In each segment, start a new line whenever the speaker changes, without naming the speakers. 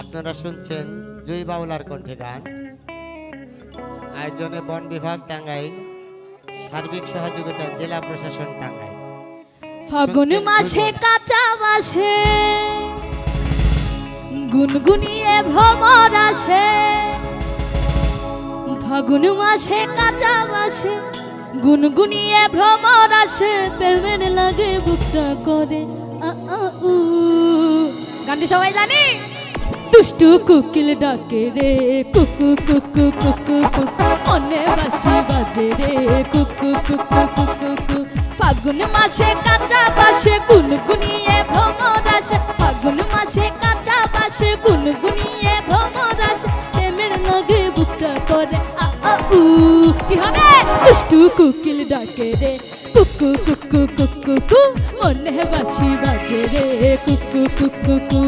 আপনারা শুনছেন জুই বাউলার কণ্ঠে গান। আয়োজনে বন বিভাগ টাঙ্গাইল সার্বিক সহযোগিতা জেলা প্রশাসন টাঙ্গাইল।
ফাগুন মাসে কাঁচা বাসে গুনগুনিয়ে ভ্রমর আসে। ফাগুন মাসে কাঁচা বাসে গুনগুনিয়ে ভ্রমর আসে। প্রেমের লাগে বুকটা করে আ আ উ। গানটি সবাই জানি? দুষ্টু কুকিল ডাকে রে, কুকু কুকু কুকু কুকু। মনে বাসি বাজে রে, কুকু কুকু কুকু কু ফাগুন মাসে কাঁচা বাসে গুনগুনিয়ে ভ্রমর আসে। ফাগুন মাসে কাঁচা বাসে গুনগুনিয়ে ভ্রমর আসে। প্রেমের লাগে বুকটা করে আ, উ। কি হবে? দুষ্টু কুকিল ডাকে রে কুকু কুকু কুকু, কু। মনে বাসি বাজে রে, কুকু কুকু, কু।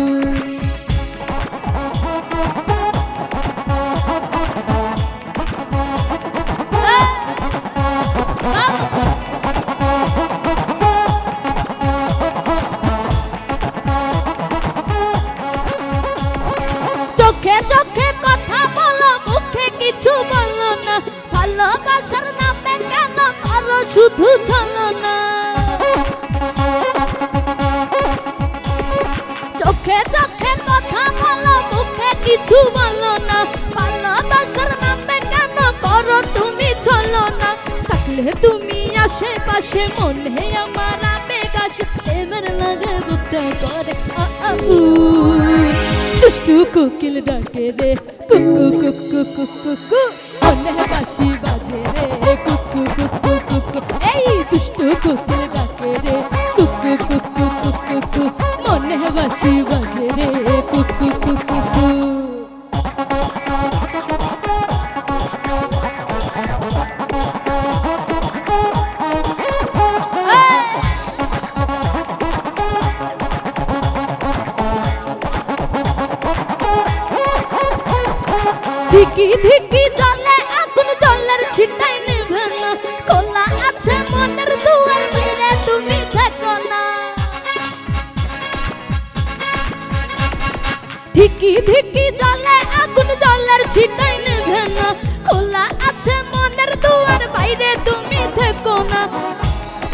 চোখে চোখে কথা বলো, মুখে কিছু বলো না। ভালোবাসার করো শুধু চলো চোখে চোখে কথা বলো, মুখে কিছু বলো না। ভালোবাসার নামে কেন করো তুমি চলো না। থাকলে তুমি আশেপাশে মনে আমার আবেগ আসে। এবার লাগে বুকটা করে আ আ দুষ্টু কোকিল ডাকে রে। কুকু কুকু কুকু কু বাসি বাজে রে। কুকু কুকু। বাজে রে কুকু ধিকি ধিকি জলে আগুন জলের ছিটাই ধিকি ধিকি জলে, আগুন জলের ছিটাই নেবে না। খোলা আছে মনের দুয়ার, বাইরে তুমি থেকো না।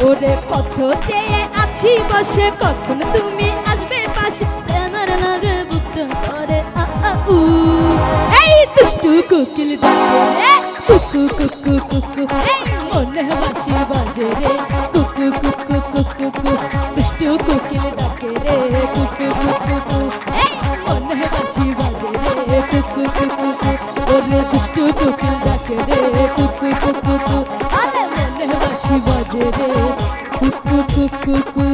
ওরে কত চেয়ে আছি বসে, কখন তুমি আসবে পাশে? আমার লাগে বুকটা করে এই দুষ্টু কোকিল ডাকে কুকু কুকু কুকু। এই মনে বাসি বাজে রে, কুকু কুকু কুকু কু দুষ্টু কোকিল ডাকে রে, কুকু কুকু কু দুষ্টু কোকিল ডাকে রে কুকু কুকু কু আরে মনে বাসি বাজে রে কুকু কুকু কু